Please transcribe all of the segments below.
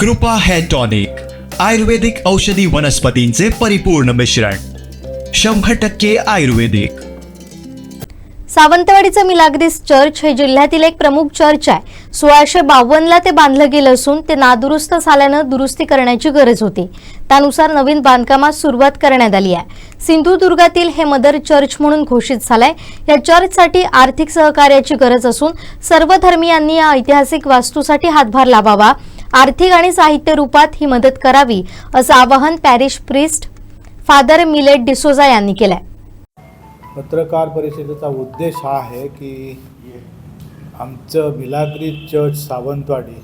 कृपा hair tonic आयुर्वेदिक औषधी वनस्पतींचे परिपूर्ण मिश्रण शंभर टक्के आयुर्वेदिक. सावंतवाडीचं मिलाग्रीस चर्च हे जिल्ह्यातील एक प्रमुख चर्च आहे. सोळाशे बावन्नला ते बांधलं गेलं असून ते नादुरुस्त झाल्यानं दुरुस्ती करण्याची गरज होती. त्यानुसार नवीन बांधकामास सुरुवात करण्यात आली आहे. सिंधुदुर्गातील हे मदर चर्च म्हणून घोषित झालंय. या चर्चसाठी आर्थिक सहकार्याची गरज असून सर्व धर्मियांनी या ऐतिहासिक वास्तूसाठी हातभार लावावा. आर्थिक आणि साहित्य रूपात ही मदत करावी असं आवाहन parish priest father Milet D'Souza यांनी केलंय. पत्रकार परिषदेचा उद्देश हा आहे की आमचं मिलाग्री चर्च सावंतवाडी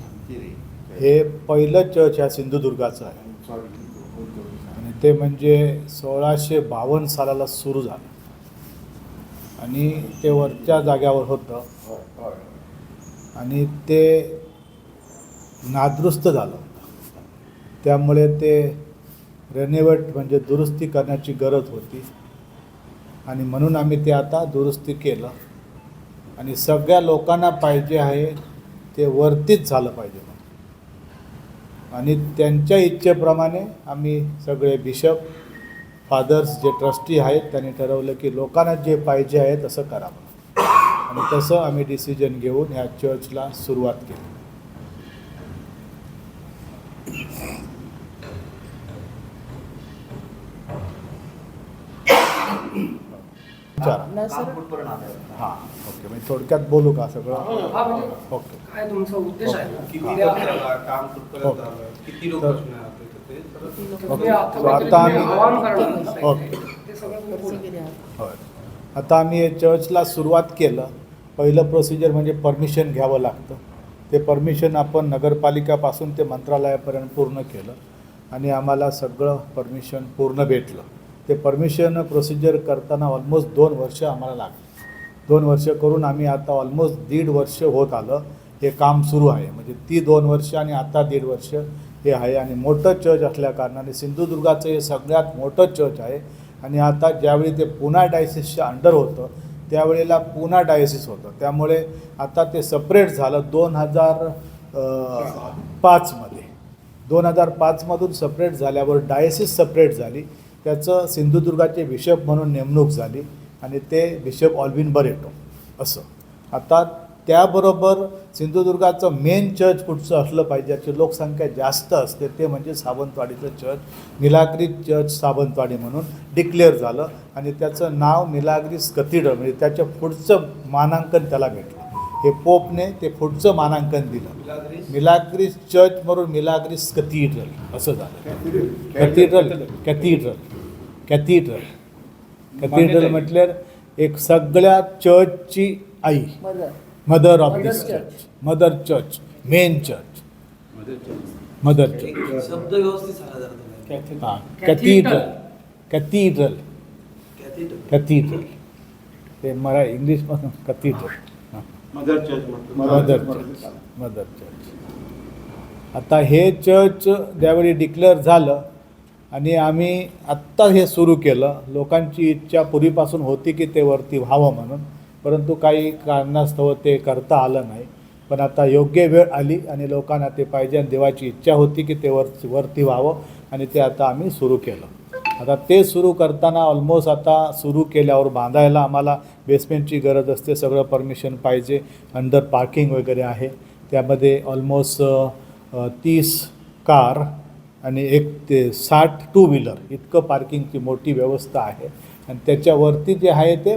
हे पहिलं चर्च ह्या सिंधुदुर्गाचं आहे. आणि ते म्हणजे सोळाशे बावन्न सालाला सुरू झालं. आणि ते वरच्या जाग्यावर होतं. आणि ते नादुरुस्त झालं. त्यामुळे ते रेनोवेट म्हणजे दुरुस्ती करण्याची गरज होती. आणि म्हणून आम्ही ते आता दुरुस्ती केलं. आणि सगळ्या लोकांना पाहिजे आहे ते वरतीच झालं पाहिजे आणि त्यांच्या इच्छेप्रमाणे आम्ही सगळे बिशप फादर्स जे ट्रस्टी आहेत त्यांनी ठरवलं की लोकांना जे पाहिजे आहे तसं करावं आणि तसं आम्ही डिसिजन घेऊन ह्या चर्चला सुरुवात केली. विचारा. हां ओके मी थोडक्यात बोलू का सगळं? हा म्हणजे ओके. काय तुमचा उद्देश आहे? किती ओके. लोक ओके. आता आम्ही-? ओके. होय. आता आम्ही हे चर्चला सुरुवात केलं. पहिलं प्रोसिजर म्हणजे परमिशन घ्यावं लागतं. ते परमिशन आपण नगरपालिकापासून ते मंत्रालयापर्यंत पूर्ण केलं. आणि आम्हाला सगळं परमिशन पूर्ण भेटलं. ते परमिशन प्रोसिजर करताना ऑलमोस्ट दोन वर्ष आम्हाला लागली. दोन वर्ष करून आम्ही आता ऑलमोस्ट दीड वर्ष होत आलं हे काम सुरू आहे. म्हणजे ती दोन वर्ष आणि आता दीड वर्ष हे आहे. आणि मोठं चर्च असल्या कारणाने सिंधुदुर्गाचं हे सगळ्यात मोठं चर्च आहे. आणि आता ज्यावेळी ते पुन्हा डायसिसच्या अंडर होतं त्यावेळेला पुन्हा डायसिस होतं. त्यामुळे आता ते सपरेट झालं दोन हजार पाचमध्ये दोन हजार पाचमधून सपरेट झाल्यावर डायसिस सपरेट झाली. त्याचं सिंधुदुर्गाचे बिशप म्हणून नेमणूक झाली आणि ते बिशप ऑल्विन बरेटो असं. आता त्याबरोबर सिंधुदुर्गाचं मेन चर्च कुठचं असलं पाहिजे ज्याची लोकसंख्या जास्त असते ते म्हणजे सावंतवाडीचं चर्च मिलाग्री चर्च सावंतवाडी म्हणून डिक्लेअर झालं आणि त्याचं नाव मिलाग्रीस कथिडर म्हणजे त्याच्या पुढचं मानांकन त्याला भेटलं. हे पोपने ते पुढचं मानांकन दिलं. मिलाग्रीस चर्च म्हणून मिलाग्रीस कथीड्रल असं झालं. कॅथिड्रल कॅथिड्रल कॅथिड्रल. कॅथिड्रल म्हटल्यावर एक सगळ्या चर्चची आई. Mother. Of this church. Mother church. Main church. Mother church. शब्द व्यवस्थित. हां. कॅथिड्रल. कॅथिड्रल. कॅथिड्रल. ते मरा इंग्लिशमधून कॅथिड्रल. हां. Mother church. Mother church. Mother church. आता हे चर्च ज्यावेळी डिक्लेअर झालं आणि आम्ही आत्ता हे सुरू केलं. लोकांची इच्छा पूर्वीपासून होती की ते वरती व्हावं म्हणून. परंतु काही कारणास्तव ते करता आलं नाही. पण आता योग्य वेळ आली आणि लोकांना ते पाहिजे आणि देवाची इच्छा होती की ते वर वरती व्हावं आणि ते आता आम्ही सुरू केलं. आता ते सुरू करताना ऑलमोस्ट आता सुरू केल्यावर बांधायला आम्हाला बेसमेंटची गरज असते. सगळं परमिशन पाहिजे. अंडर पार्किंग वगैरे आहे. त्यामध्ये ऑलमोस्ट तीस कार आणि एक ते साठ टू व्हीलर इतकं पार्किंगची मोठी व्यवस्था आहे. आणि त्याच्यावरती जे आहे ते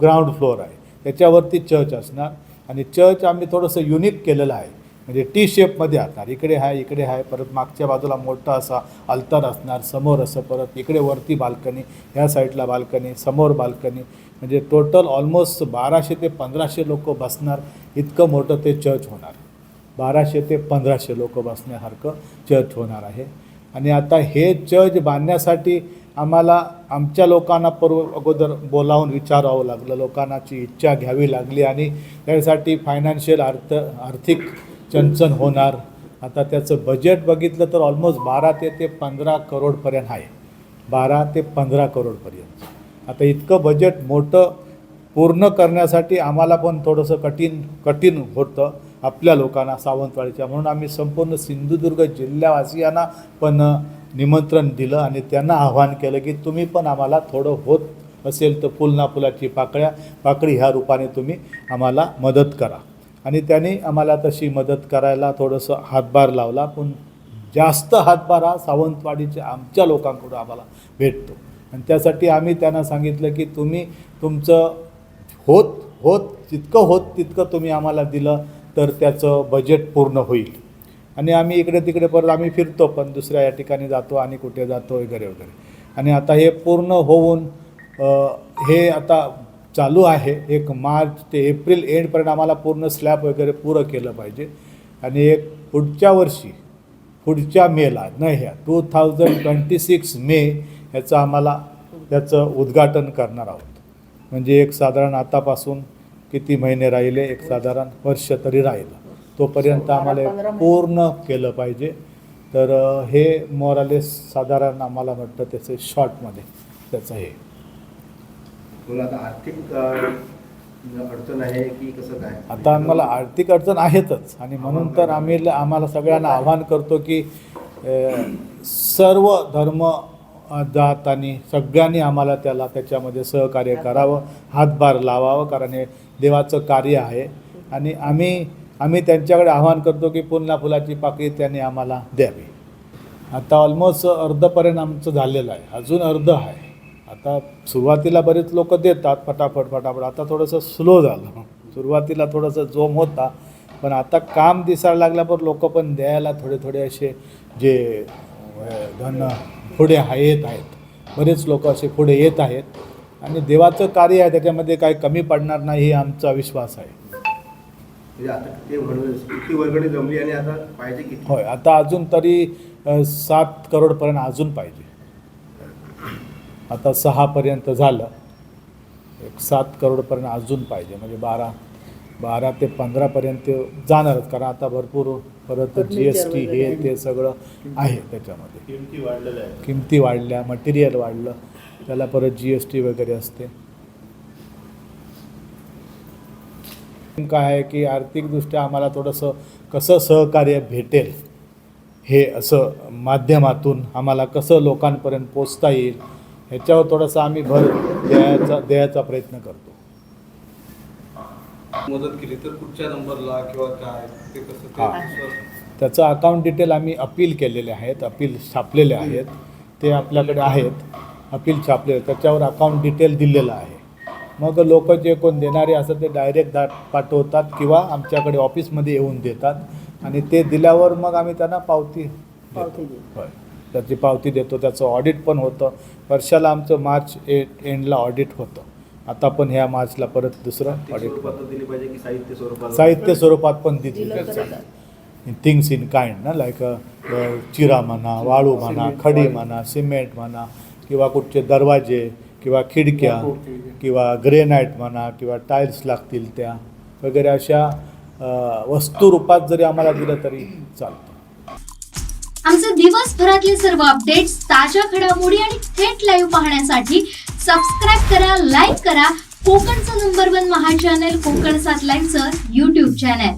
ग्राउंड फ्लोअर आहे. त्याच्यावरती चर्च असणार. आणि चर्च आम्ही थोडंसं युनिक केलेलं आहे. म्हणजे टी शेपमध्ये असणार. इकडे आहे इकडे आहे. परत मागच्या बाजूला मोठा असा अल्तर असणार. समोर असं परत इकडे वरती बाल्कनी ह्या साईडला बाल्कनी समोर बाल्कनी म्हणजे टोटल ऑलमोस्ट बाराशे ते पंधराशे लोक बसणार. इतकं मोठं ते चर्च होणार. बाराशे ते पंधराशे लोक बसण्यासारखं चर्च होणार आहे. आणि आता हे चर्च बांधण्यासाठी आम्हाला आमच्या लोकांना पूर्व अगोदर बोलावून विचारावं लागलं. लोकांनाची इच्छा घ्यावी लागली आणि त्यासाठी फायनान्शियल अर्थ आर्थिक चंचन होणार. आता त्याचं बजेट बघितलं तर ऑलमोस्ट बारा ते ते पंधरा करोडपर्यंत आहे. बारा ते पंधरा करोडपर्यंत. आता इतकं बजेट मोठं पूर्ण करण्यासाठी आम्हाला पण थोडंसं कठीण कठीण होतं. आपल्या लोकांना सावंतवाडीच्या. म्हणून आम्ही संपूर्ण सिंधुदुर्ग जिल्ह्यावासियांना पण निमंत्रण दिलं आणि त्यांना आव्हान केलं की तुम्ही पण आम्हाला थोडं होत असेल तर फुलना फुलाची पाकळ्या पाकळी ह्या रूपाने तुम्ही आम्हाला मदत करा. आणि त्यांनी आम्हाला तशी मदत करायला थोडंसं हातभार लावला पण जास्त हातभार हा सावंतवाडीच्या आमच्या लोकांकडून आम्हाला भेटतो. आणि त्यासाठी आम्ही त्यांना सांगितलं की तुम्ही तुमचं होत होत जितकं होत तितकं तुम्ही आम्हाला दिलं. तर त्याचं बजेट पूर्ण होईल. आणि आम्ही इकडे तिकडे परत आम्ही फिरतो पण दुसऱ्या या ठिकाणी जातो आणि कुठे जातो वगैरे वगैरे. आणि आता हे पूर्ण होऊन हे आता चालू आहे. एक मार्च ते एप्रिल एंडपर्यंत आम्हाला पूर्ण स्लॅब वगैरे पुरं केलं पाहिजे. आणि एक पुढच्या वर्षी पुढच्या मेला न ह्या two thousand twenty six May ह्याचं आम्हाला त्याचं उद्घाटन करणार आहोत. म्हणजे एक साधारण आतापासून किती महिने राहिले? एक साधारण वर्ष तरी राहिलं. तोपर्यंत आम्हाला पूर्ण केलं पाहिजे. तर हे मोरालेस साधारण आम्हाला वाटतं त्याचं शॉर्टमध्ये त्याचं हे. आता आर्थिक अडचण आहे की कसं काय? आता आम्हाला आर्थिक अडचण आहेतच. आणि म्हणून तर आम्ही आम्हाला सगळ्यांना आव्हान करतो की सर्व धर्म जात आणि सगळ्यांनी आम्हाला त्याला त्याच्यामध्ये सहकार्य करावं हातभार लावावं. कारण हे देवाचं कार्य आहे. आणि आम्ही आम्ही त्यांच्याकडे आव्हान करतो की पुन्हा फुलाची पाकळी त्यांनी आम्हाला द्यावी. आता ऑलमोस्ट अर्धपर्यंत आमचं झालेलं आहे. अजून अर्ध आहे. आता सुरुवातीला बरेच लोक देतात फटाफट फटाफट आता थोडंसं स्लो झालं. सुरुवातीला थोडंसं जोम होता. पण आता काम दिसायला लागल्यावर लोक पण द्यायला थोडे थोडे असे जे धन पुढे हा- येत आहेत. बरेच लोक असे पुढे येत आहेत. आणि देवाचं कार्य आहे त्याच्यामध्ये काही कमी पडणार नाही हे आमचा विश्वास आहे. म्हणजे होय आता अजून तरी सात करोडपर्यंत अजून पाहिजे. आता सहापर्यंत झालं. एक सात करोडपर्यंत अजून पाहिजे म्हणजे बारा बारा ते पंधरापर्यंत जाणारच कारण आता भरपूर परत जी एस टी हे ते सगळं आहे त्याच्यामध्ये. किमती वाढलेल्या किमती वाढल्या मटेरियल वाढलं. त्याला परत जी एस टी वगैरे असते. काय आहे की आर्थिकदृष्ट्या आम्हाला थोडंसं कसं सहकार्य भेटेल हे असं माध्यमातून आम्हाला कसं लोकांपर्यंत पोचता येईल ह्याच्यावर थोडासा आम्ही भर द्यायचा द्यायचा प्रयत्न करतो. मदत केली तर कुठच्या नंबरला किंवा काय ते कसं त्याचं अकाउंट डिटेल आम्ही अपील केलेले आहेत अपील छापलेले आहेत. ते आपल्याकडे आहेत. अपील छापलेले त्याच्यावर अकाउंट डिटेल दिलेलं आहे. मग लोक जे कोण देणारे असतात ते डायरेक्ट दा पाठवतात किंवा आमच्याकडे ऑफिसमध्ये येऊन देतात. आणि ते दिल्यावर मग आम्ही त्यांना पावती देतो. होय. त्याची पावती देतो त्याचं ऑडिट पण होतं. वर्षाला आमचं मार्च ए एंडला ऑडिट होतं. आता पण ह्या मार्चला परत दुसरं ऑडिट स्वरूपात दिली पाहिजे की साहित्य स्वरूपात साहित्य स्वरूपात पण दिली थिंग्स इन काइंड ना लाईक चिरा म्हणा वाळू म्हणा खडी म्हणा सिमेंट म्हणा किंवा कुठचे दरवाजे किंवा खिडक्या किंवा ग्रेनाईट म्हणा किंवा टाईल्स लागतील त्या वगैरे अशा अ, वस्तू रूपात जरी आम्हाला दिलं तरी चालतं. आमचे दिवसभरातले सर्व अपडेट्स ताज्या घडामोडी आणि थेट लाईव्ह पाहण्यासाठी सबस्क्राईब करा लाईक करा. कोकणचं नंबर वन महा चॅनल कोकण सात लाईनचं युट्यूब चॅनल